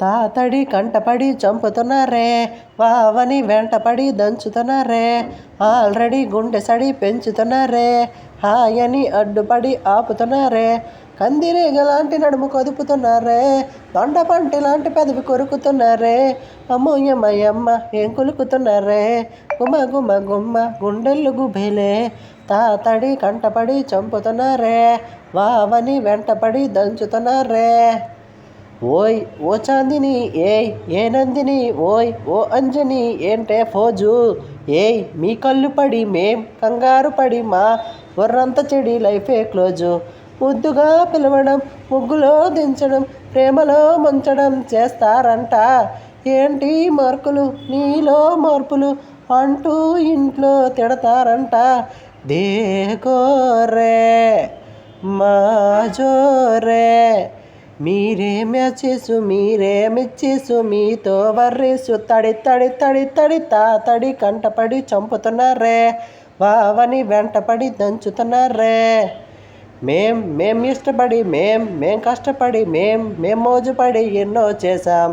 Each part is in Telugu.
తాతడి కంటపడి చంపుతున్నారే వావని వెంటపడి దంచుతున్నారే ఆల్రెడీ గుండె సడి పెంచుతున్నారే హాయని అడ్డుపడి ఆపుతున్నారే కందిరీగలాంటి నడుము కదుపుతున్నారే దొండ పంటి లాంటి పెదవి కొరుకుతున్నారే అమ్మోయమ్మయ్యమ్మ ఏం కొలుకుతున్నారే గుమ గుమ గుమ్మ గుండెల్లు గుబేలే తాతడి కంటపడి చంపుతున్నారే వావని వెంటపడి దంచుతున్నారే. ఓయ్ ఓ చాందిని ఏయ్ ఏ నందిని ఓయ్ ఓ అంజని ఏంటే ఫోజు? ఏయ్ మీ కళ్ళు పడి మేం కంగారు పడి మా వర్రంత చెడి లైఫే క్లోజు. ముద్దుగా పిలవడం ముగ్గులో దించడం ప్రేమలో ముంచడం చేస్తారంట. ఏంటి మార్కులు? నీలో మార్పులు అంటూ ఇంట్లో తిడతారంట. దేకోరే మాజోరే మీరే మ్యాచేసు మీరే మెచ్చేసు మీతో వర్రేసు. తడి తడి తడి తడి తా తడి కంటపడి చంపుతున్నారే. వావని వెంటపడి దంచుతున్నారే. మేం మేం ఇష్టపడి మేం మేం కష్టపడి మేం మేం మోజుపడి ఎన్నో చేశాం.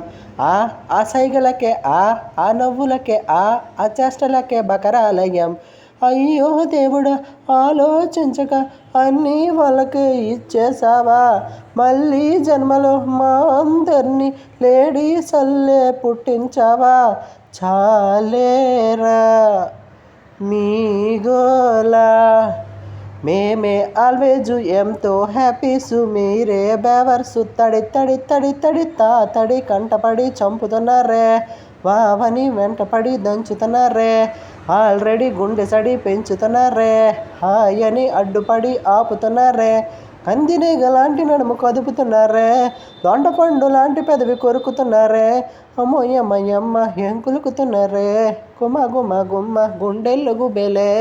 ఆ ఆ సైగలకే ఆ ఆ నవ్వులకే ఆ ఆ చేష్టలకే బకరాలయం అయ్యో దేవుడా ఆలోచించక అన్నీ వాళ్ళకి ఇచ్చేసావా మళ్ళీ జన్మలో మా అందరినీ లేడీస్ అల్లే పుట్టించావా? చాలేరా మీ గోలా మేమే ఆల్వేజు ఎంతో హ్యాపీసు మీరే బేవర్సు తడి తడి తడి తడి తా తడి కంటపడి చంపుతున్నారే వావని వెంటపడి దంచుతున్నారే. ఆల్రెడీ గుండె సడి పెంచుతున్నారే హాయని అడ్డుపడి ఆపుతున్నారే కందినేగ లాంటి నడుము కదుపుతున్నారే దొండపండు లాంటి పెదవి కొరుకుతున్నారే అమ్మోయమ్మయ్యమ్మ ఏం కులుకుతున్నారే గుమ గుమ గుమ్మ గుండెల్లు గుబెలే